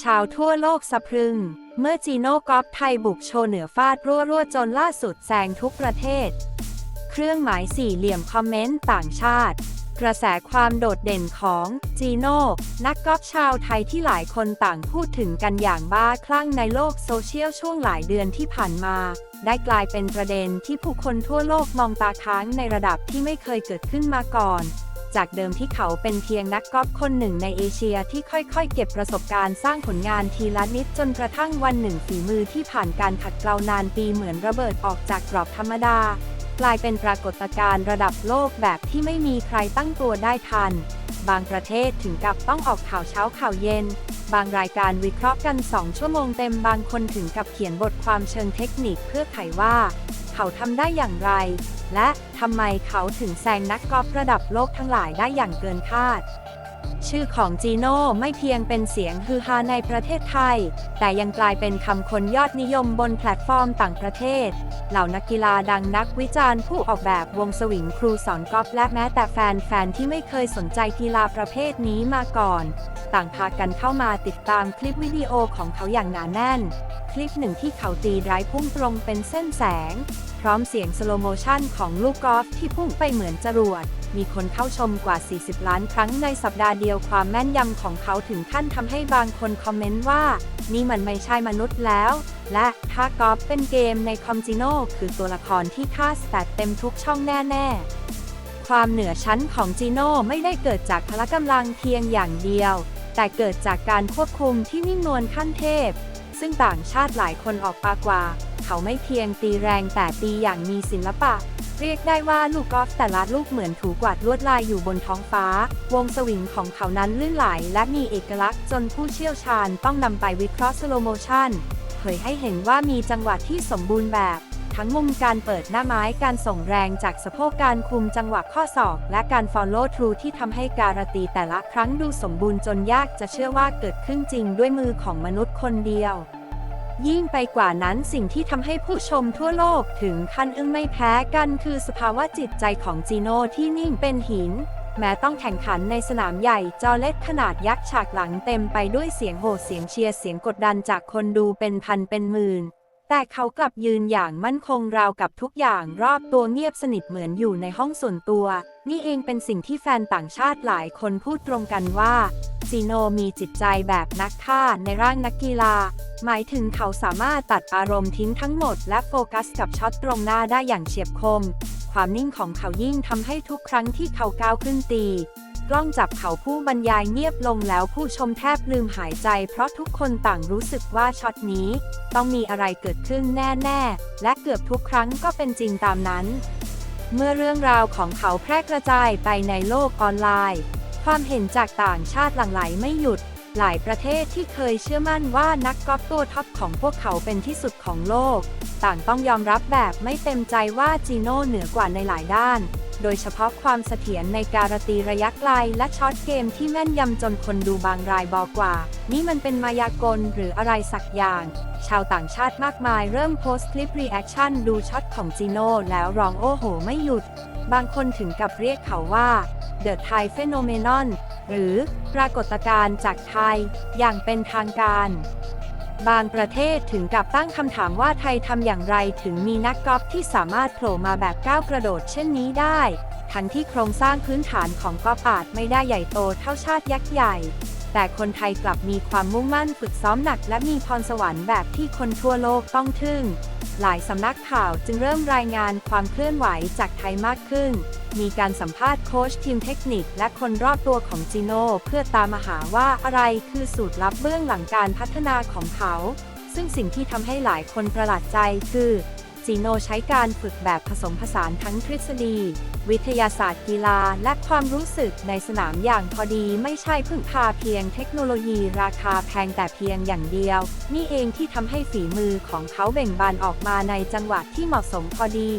ชาวทั่วโลกสะพรึง เมื่อจีโน่กอล์ฟไทยบุกโชว์เหนือฟาดรั่วๆจนล่าสุดแซงทุกประเทศ เครื่องหมายสี่เหลี่ยมคอมเมนต์ต่างชาติ กระแสความโดดเด่นของจีโน่นักกอล์ฟชาวไทยที่หลายคนต่างพูดถึงกันอย่างบ้าคลั่งในโลกโซเชียลช่วงหลายเดือนที่ผ่านมา ได้กลายเป็นประเด็นที่ผู้คนทั่วโลกมองตาค้างในระดับที่ไม่เคยเกิดขึ้นมาก่อน จากเดิมที่เขาเป็นเพียงนักกอล์ฟคนหนึ่งในเอเชียที่ค่อยๆ เก็บประสบการณ์สร้างผลงานทีละนิดจนกระทั่งวันหนึ่งฝีมือที่ผ่านการขัดเกลานานปีเหมือนระเบิดออกจากกรอบธรรมดา กลายเป็นปรากฏการณ์ระดับโลกแบบที่ไม่มีใครตั้งตัวได้ทัน บางประเทศถึงกับต้องออกข่าวเช้าข่าวเย็น บางรายการวิเคราะห์กัน 2 ชั่วโมงเต็มบางคนถึงกับเขียนบทความเชิงเทคนิคเพื่อไขว่า เขาทำได้อย่างไร และทำไมเขาถึงแซงนักกอล์ฟระดับโลกทั้งหลายได้อย่างเกินคาด ชื่อของจีโน่ไม่เพียงเป็นเสียงฮือฮาในประเทศไทย แต่ยังกลายเป็นคำคนยอดนิยมบนแพลตฟอร์มต่างประเทศ เหล่านักกีฬาดังนักวิจารณ์ผู้ออกแบบวงสวิงครูสอนกอล์ฟและแม้แต่แฟนๆที่ไม่เคยสนใจกีฬาประเภทนี้มาก่อน ต่างพากันเข้ามาติดตามคลิปวิดีโอของเขาอย่างหนาแน่น คลิปหนึ่งที่เขาตีไรฟ์พุ่งตรงเป็นเส้นแสง พร้อมเสียงสโลโมชันของลูกกอล์ฟที่พุ่งไปเหมือนจรวด มีคนเข้าชมกว่า 40 ล้านครั้งในสัปดาห์เดียวความแม่นยำของเขาถึงขั้นทำให้บางคนคอมเมนต์ว่า นี่มันไม่ใช่มนุษย์แล้ว และถ้ากอล์ฟเป็นเกมในคอมจิโน่คือตัวละครที่ค่าสแตทเต็มทุกช่องแน่ๆ ความเหนือชั้นของจีโน่ไม่ได้เกิดจากพละกำลังเพียงอย่างเดียวแต่เกิดจากการควบคุมที่นิ่งนวลขั้นเทพ ซึ่งต่างชาติหลายคนออกปากว่า เขาไม่เพียงตีแรงแต่ตีอย่างมีศิลปะ เรียกได้ว่าลูกกอล์ฟแต่ละลูกเหมือนถูกวาดลวดลายอยู่บนท้องฟ้า วงสวิงของเขานั้นลื่นไหลและมีเอกลักษณ์จนผู้เชี่ยวชาญต้องนำไปวิเคราะห์สโลโมชันเผยให้เห็นว่ามีจังหวะที่สมบูรณ์แบบ ทั้งมุมการเปิดหน้าไม้การส่งแรงจากสะโพกการคุมจังหวะข้อศอก และการ follow through ที่ทำให้การตีแต่ละครั้งดูสมบูรณ์จนยากจะเชื่อว่าเกิดขึ้นจริงด้วยมือของมนุษย์คนเดียวยิ่งไปกว่านั้นสิ่งที่ทำให้ผู้ชมทั่วโลกถึงขั้นอึ้งไม่แพ้กันคือสภาวะจิตใจของจีโน่ที่นิ่งเป็นหิน แม้ต้องแข่งขันในสนามใหญ่จอเล็กขนาดยักษ์ฉากหลังเต็มไปด้วยเสียงโห่เสียงเชียร์เสียงกดดันจากคนดูเป็นพันเป็นหมื่น แต่เขากลับยืนอย่างมั่นคงราวกับทุกอย่างรอบตัวเงียบสนิทเหมือนอยู่ในห้องส่วนตัว นี่เองเป็นสิ่งที่แฟนต่างชาติหลายคนพูดตรงกันว่าจีโนมีจิตใจแบบนักฆ่าในร่างนักกีฬา หมายถึงเขาสามารถตัดอารมณ์ทิ้งทั้งหมด และโฟกัสกับช็อตตรงหน้าได้อย่างเฉียบคม ความนิ่งของเขายิ่งทำให้ทุกครั้งที่เขาก้าวขึ้นตี กล้องจับเขาผู้บรรยายเงียบลงแล้วผู้ชมแทบลืมหายใจ เพราะทุกคนต่างรู้สึกว่าช็อตนี้ ต้องมีอะไรเกิดขึ้นแน่ๆ และเกือบทุกครั้งก็เป็นจริงตามนั้น เมื่อเรื่องราวของเขาแพร่กระจายไปในโลกออนไลน์ ความเห็นจากต่างชาติหลั่งไหลไม่หยุด หลายประเทศที่เคยเชื่อมั่นว่านักกอล์ฟตัวท็อปของพวกเขาเป็นที่สุดของโลก ต่างต้องยอมรับแบบไม่เต็มใจว่าจีโน่เหนือกว่าในหลายด้าน โดยเฉพาะความเสถียรในการตีระยะไกลและช็อตเกมที่แม่นยำจนคนดูบางรายบอกว่า นี่มันเป็นมายากลหรืออะไรสักอย่าง ชาวต่างชาติมากมายเริ่มโพสต์คลิปรีแอคชั่นดูช็อตของจีโน่แล้วร้องโอ้โห ไม่หยุด บางคนถึงกับเรียกเขาว่า The Thai Phenomenon หรือปรากฏการณ์จากไทย อย่างเป็นทางการ บางประเทศถึงกับตั้งคำถามว่าไทยทำอย่างไรถึงมีนักกอล์ฟที่สามารถโผล่มาแบบก้าวกระโดดเช่นนี้ได้ ทั้งที่โครงสร้างพื้นฐานของกอล์ฟอาจไม่ได้ใหญ่โตเท่าชาติยักษ์ใหญ่ แต่คนไทยกลับมีความมุ่งมั่นฝึกซ้อมหนักและมีพรสวรรค์แบบที่คนทั่วโลกต้องทึ่ง หลายสำนักข่าวจึงเริ่มรายงานความเคลื่อนไหวจากไทยมากขึ้น มีการสัมภาษณ์โค้ชทีมเทคนิคและคนรอบตัวของจีโน่เพื่อตามมาหาว่าอะไรคือสูตรลับเบื้องหลังการพัฒนาของเขา ซึ่งสิ่งที่ทำให้หลายคนประหลาดใจคือ จีโนใช้การฝึกแบบผสมผสานทั้งทฤษฎี วิทยาศาสตร์กีฬา และความรู้สึกในสนามอย่างพอดีไม่ใช่พึ่งพาเพียงเทคโนโลยีราคาแพงแต่เพียงอย่างเดียว นี่เองที่ทำให้ฝีมือของเขาเบ่งบานออกมาในจังหวะที่เหมาะสมพอดี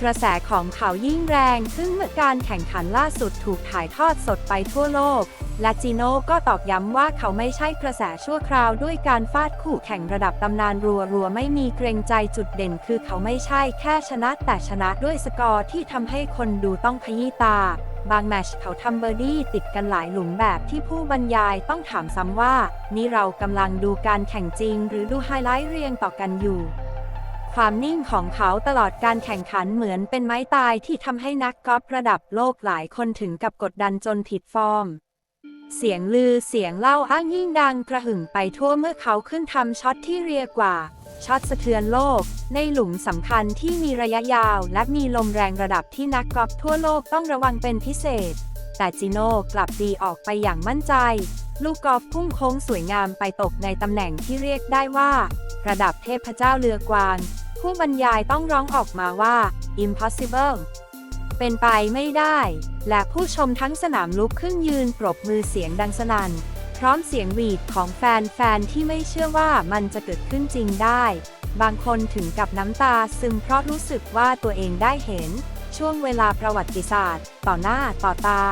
กระแสของเขายิ่งแรงขึ้นเมื่อการแข่งขันล่าสุดถูกถ่ายทอดสดไปทั่วโลก และจีโน่ก็ตอกย้ำว่าเขาไม่ใช่กระแสชั่วคราวด้วยการฟาดคู่แข่งระดับตำนานรัวๆ ไม่มีเกรงใจจุดเด่นคือเขาไม่ใช่แค่ชนะแต่ชนะด้วยสกอร์ที่ทำให้คนดูต้องขยี้ตา บางแมชเขาทำเบอร์ดี้ติดกันหลายหลุมแบบที่ผู้บรรยายต้องถามซ้ำว่า นี่เรากำลังดูการแข่งจริง หรือดูไฮไลท์เรียงต่อกันอยู่ความนิ่งของเขาตลอดการแข่งขันเหมือนเป็นไม้ตายที่ทำให้นักกอล์ฟระดับโลกหลายคนถึงกับกดดันจนผิดฟอร์ม เสียงลือเสียงเล่าอ้างยิ่งดังกระหึ่มไปทั่วเมื่อเขาขึ้นทำช็อตที่เรียกว่าช็อตสะเทือนโลก ในหลุมสำคัญที่มีระยะยาว และมีลมแรงระดับที่นักกอล์ฟทั่วโลกต้องระวังเป็นพิเศษ แต่จิโน่กลับดีออกไปอย่างมั่นใจ ลูกกอล์ฟพุ่งโค้งสวยงามไปตกในตำแหน่งที่เรียกได้ว่า ระดับเทพเจ้าเรือกวาง ผู้บรรยายต้องร้องออกมาว่า impossible เป็นไปไม่ได้ และผู้ชมทั้งสนามลุกขึ้นยืนปรบมือเสียงดังสนั่น พร้อมเสียงหวีดของแฟนๆ ที่ไม่เชื่อว่ามันจะเกิดขึ้นจริงได้ บางคนถึงกับน้ำตาซึมเพราะรู้สึกว่าตัวเองได้เห็น ช่วงเวลาประวัติศาสตร์ ต่อหน้าต่อตา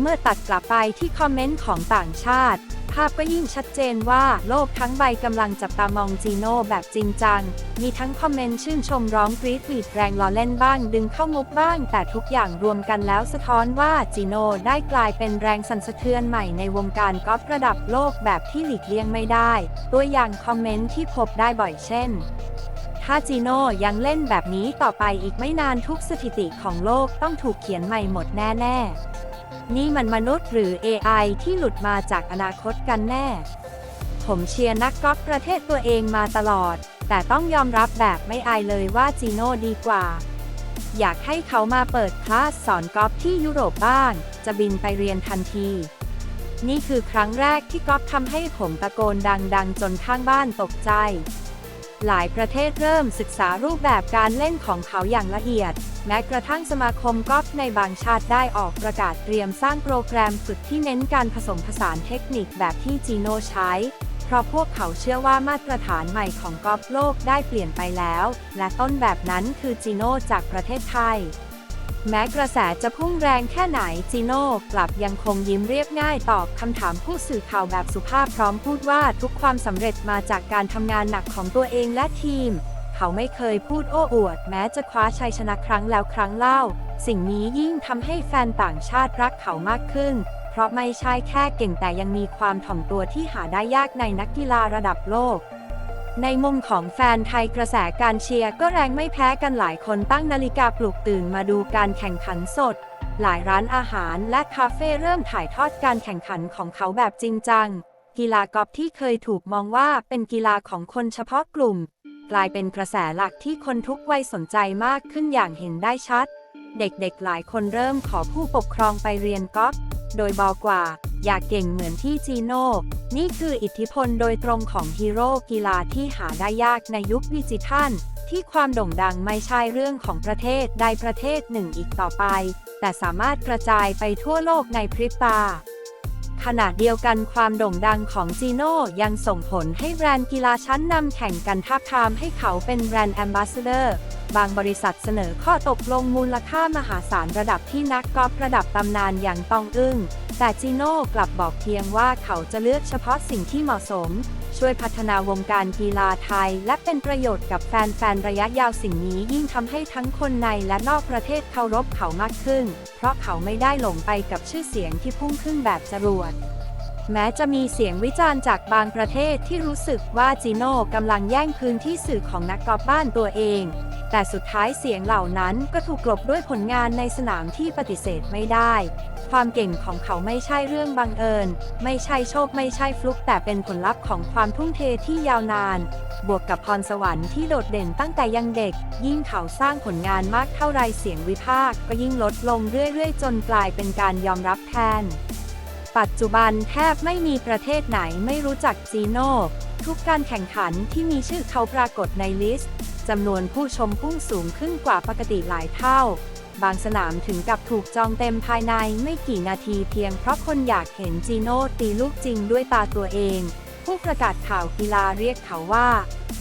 เมื่อตัดกลับไปที่คอมเมนต์ของต่างชาติ ภาพก็ยิ่งชัดเจนว่าโลกทั้งใบกำลังจับตามองจีโน่แบบจริงจัง มีทั้งคอมเมนต์ชื่นชมร้องกรี๊ดวีดแรงล้อเล่นบ้าง ดึงเข้ามุกบ้าง แต่ทุกอย่างรวมกันแล้วสะท้อนว่าจีโน่ได้กลายเป็นแรงสั่นสะเทือนใหม่ในวงการกอล์ฟระดับโลกแบบที่หลีกเลี่ยงไม่ได้ ตัวอย่างคอมเมนต์ที่พบได้บ่อยเช่นถ้าจีโน่ยังเล่นแบบนี้ต่อไปอีกไม่นานทุกสถิติของโลกต้องถูกเขียนใหม่หมดแน่ ๆ นี่มันมนุษย์หรือ AI ที่หลุดมาจากอนาคตกันแน่ ผมเชียร์นักกอล์ฟประเทศตัวเองมาตลอด แต่ต้องยอมรับแบบไม่อายเลยว่าจีโน่ดีกว่า อยากให้เขามาเปิดคลาสสอนกอล์ฟที่ยุโรปบ้าง จะบินไปเรียนทันที นี่คือครั้งแรกที่กอล์ฟทำให้ผมตะโกนดังๆ จนข้างบ้านตกใจ หลายประเทศเริ่มศึกษารูปแบบการเล่นของเขาอย่างละเอียด แม้กระทั่งสมาคมกอล์ฟในบางชาติได้ออกประกาศเตรียมสร้างโปรแกรมฝึกที่เน้นการผสมผสานเทคนิคแบบที่จีโน่ใช้ เพราะพวกเขาเชื่อว่ามาตรฐานใหม่ของกอล์ฟโลกได้เปลี่ยนไปแล้ว และต้นแบบนั้นคือจีโน่จากประเทศไทย แม้กระแสจะพุ่งแรงแค่ไหนจีโน่กลับยังคงยิ้มเรียบง่ายตอบคำถามผู้สื่อข่าวแบบสุภาพพร้อมพูดว่าทุกความสำเร็จมาจากการทำงานหนักของตัวเองและทีม เขาไม่เคยพูดโอ้อวด แม้จะคว้าชัยชนะครั้งแล้วครั้งเล่า สิ่งนี้ยิ่งทำให้แฟนต่างชาติรักเขามากขึ้น เพราะไม่ใช่แค่เก่งแต่ยังมีความถ่อมตัวที่หาได้ยากในนักกีฬาระดับโลก ในมุมของแฟนไทยกระแสการเชียร์ก็แรงไม่แพ้กันหลายคนตั้งนาฬิกาปลุกตื่นมาดูการแข่งขันสด หลายร้านอาหารและคาเฟ่เริ่มถ่ายทอดการแข่งขันของเขาแบบจริงจังกีฬากอล์ฟที่เคยถูกมองว่าเป็นกีฬาของคนเฉพาะกลุ่ม ลายเป็นกระแสหลักที่คนทุกวัยสนใจมากขึ้นอย่างเห็นได้ชัด เด็กๆหลายคนเริ่มขอผู้ปกครองไปเรียนกอล์ฟโดยบอกว่า อยากเก่งเหมือนที่จีโน่นี่คืออิทธิพลโดยตรงของฮีโร่กีฬาที่หาได้ยากในยุคดิจิทัล ที่ความโด่งดังไม่ใช่เรื่องของประเทศใดประเทศหนึ่งอีกต่อไป แต่สามารถกระจายไปทั่วโลกในพริบตา ขณะเดียวกันความโด่งดังของจีโน่ยังส่งผลให้แบรนด์กีฬาชั้นนำแข่งกันทับทามให้เขาเป็นแบรนด์แอมบาสเดอร์ บางบริษัทเสนอข้อตกลงมูลค่ามหาศาลระดับที่นักกอล์ฟระดับตำนานอย่างต้องอึ้งแต่จีโน่กลับบอกเพียงว่าเขาจะเลือกเฉพาะสิ่งที่เหมาะสม ช่วยพัฒนาวงการกีฬาไทย และเป็นประโยชน์กับแฟนๆ ระยะยาวสิ่งนี้ยิ่งทำให้ทั้งคนในและนอกประเทศเคารพเขามากขึ้น เพราะเขาไม่ได้หลงไปกับชื่อเสียงที่พุ่งขึ้นแบบจรวดแม้จะมีเสียงวิจารณ์จากบางประเทศที่รู้สึกว่าจีโน่กำลังแย่งพื้นที่สื่อของนักกอล์ฟบ้านตัวเอง แต่สุดท้ายเสียงเหล่านั้นก็ถูกกลบด้วยผลงานในสนามที่ปฏิเสธไม่ได้ ความเก่งของเขาไม่ใช่เรื่องบังเอิญ ไม่ใช่โชคไม่ใช่ฟลุกแต่เป็นผลลัพธ์ของความทุ่มเทที่ยาวนาน บวกกับพรสวรรค์ที่โดดเด่นตั้งแต่ยังเด็ก ยิ่งเขาสร้างผลงานมากเท่าไรเสียงวิพากษ์ก็ยิ่งลดลงเรื่อยๆ จนกลายเป็นการยอมรับแทน ปัจจุบันแทบไม่มีประเทศไหนไม่รู้จักจีโน่ทุกการแข่งขันที่มีชื่อเขาปรากฏในลิสต์จำนวนผู้ชมพุ่งสูงขึ้นกว่าปกติหลายเท่า บางสนามถึงกับถูกจองเต็มภายในไม่กี่นาทีเพียงเพราะคนอยากเห็นจีโน่ตีลูกจริงด้วยตาตัวเอง ผู้ประกาศข่าวกีฬาเรียกเขาว่า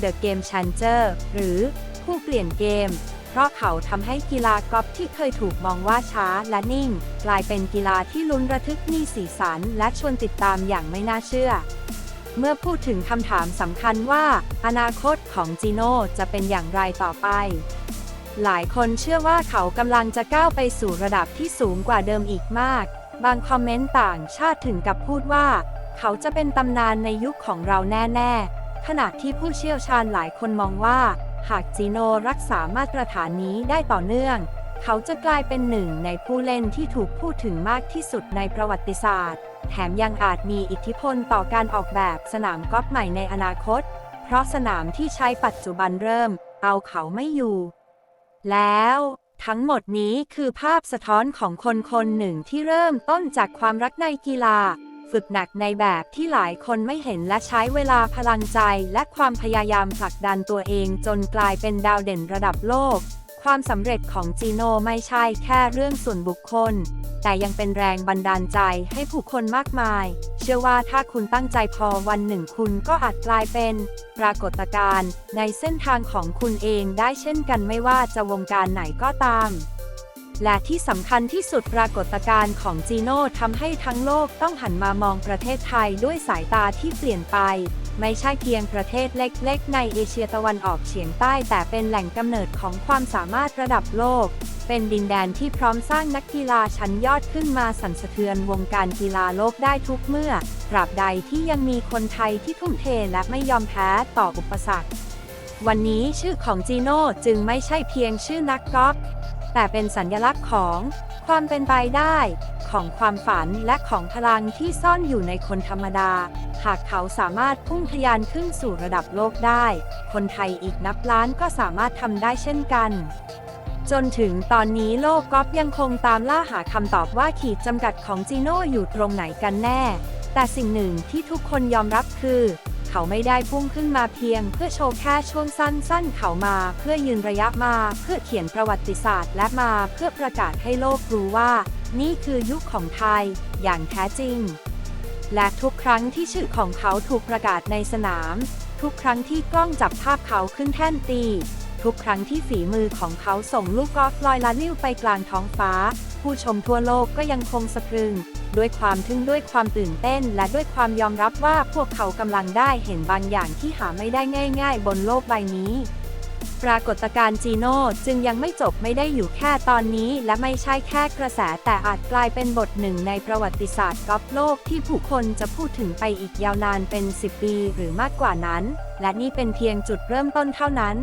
The Game Changer หรือผู้เปลี่ยนเกม เพราะเขาทำให้กีฬากอล์ฟที่เคยถูกมองว่าช้าและนิ่ง กลายเป็นกีฬาที่ลุ้นระทึกมีสีสันและชวนติดตามอย่างไม่น่าเชื่อเมื่อพูดถึงคำถามสำคัญว่า อนาคตของจีโน่จะเป็นอย่างไรต่อไป หลายคนเชื่อว่าเขากำลังจะก้าวไปสู่ระดับที่สูงกว่าเดิมอีกมาก บางคอมเมนต์ต่างชาติถึงกับพูดว่า เขาจะเป็นตำนานในยุคของเราแน่ ๆ ขณะที่ผู้เชี่ยวชาญหลายคนมองว่า หากจีโนรักษามาตรฐานนี้ได้ต่อเนื่อง เขาจะกลายเป็นหนึ่งในผู้เล่นที่ถูกพูดถึงมากที่สุดในประวัติศาสตร์ แถมยังอาจมีอิทธิพลต่อการออกแบบสนามกอล์ฟใหม่ในอนาคต เพราะสนามที่ใช้ปัจจุบันเริ่ม เอาเขาไม่อยู่ แล้วทั้งหมดนี้คือภาพสะท้อนของคนคนหนึ่งที่เริ่มต้นจากความรักในกีฬา ฝึกหนักในแบบที่หลายคนไม่เห็นและใช้เวลาพลังใจและความพยายามผลักดันตัวเองจนกลายเป็นดาวเด่นระดับโลก ความสำเร็จของจีโน่ไม่ใช่แค่เรื่องส่วนบุคคล แต่ยังเป็นแรงบันดาลใจให้ผู้คนมากมาย เชื่อว่าถ้าคุณตั้งใจพอวันหนึ่งคุณก็อาจกลายเป็น ปรากฏการณ์ในเส้นทางของคุณเองได้เช่นกันไม่ว่าจะวงการไหนก็ตาม และที่สำคัญที่สุดปรากฏการณ์ของจีโน่ทำให้ทั้งโลกต้องหันมามองประเทศไทยด้วยสายตาที่เปลี่ยนไป ไม่ใช่เพียงประเทศเล็กๆ ในเอเชียตะวันออกเฉียงใต้ แต่เป็นแหล่งกำเนิดของความสามารถระดับโลก เป็นดินแดนที่พร้อมสร้างนักกีฬาชั้นยอดขึ้นมาสั่นสะเทือนวงการกีฬาโลกได้ทุกเมื่อตราบใดที่ยังมีคนไทยที่ทุ่มเทและไม่ยอมแพ้ต่ออุปสรรค วันนี้ชื่อของจีโน่จึงไม่ใช่เพียงชื่อนักกอล์ฟแต่เป็นสัญลักษณ์ของ ความเป็นไปได้ของความฝันและของพลังที่ซ่อนอยู่ในคนธรรมดา หากเขาสามารถพุ่งทะยานขึ้นสู่ระดับโลกได้ คนไทยอีกนับล้านก็สามารถทำได้เช่นกัน จนถึงตอนนี้โลกกอฟยังคงตามล่าหาคำตอบว่าขีดจำกัดของจีโน่อยู่ตรงไหนกันแน่ แต่สิ่งหนึ่งที่ทุกคนยอมรับคือ เขาไม่ได้พุ่งขึ้นมาเพียง เพื่อโชว์แค่ช่วงสั้นๆ เขามา เพื่อยืนระยะมา เพื่อเขียนประวัติศาสตร์ และมาเพื่อประกาศให้โลกรู้ว่า นี่คือยุคของไทย อย่างแท้จริง และทุกครั้งที่ชื่อของเขาถูกประกาศในสนาม ทุกครั้งที่กล้องจับภาพเขาขึ้นแท่นตีทุกครั้งที่ฝีมือของเขาส่งลูกกอล์ฟลอยละลิ้วไปกลางท้องฟ้า ผู้ชมทั่วโลกก็ยังคงสะพรึง ด้วยความทึ่งด้วยความตื่นเต้น และด้วยความยอมรับว่าพวกเขากำลังได้เห็นบางอย่างที่หาไม่ได้ง่าย ๆ บนโลกใบนี้ปรากฏการณ์จีโน่จึงยังไม่จบไม่ได้อยู่แค่ตอนนี้ และไม่ใช่แค่กระแสแต่อาจกลายเป็นบทหนึ่งในประวัติศาสตร์กอล์ฟโลกที่ผู้คนจะพูดถึงไปอีกยาวนานเป็น 10 ปีหรือมากกว่านั้น และนี่เป็นเพียงจุดเริ่มต้นเท่านั้น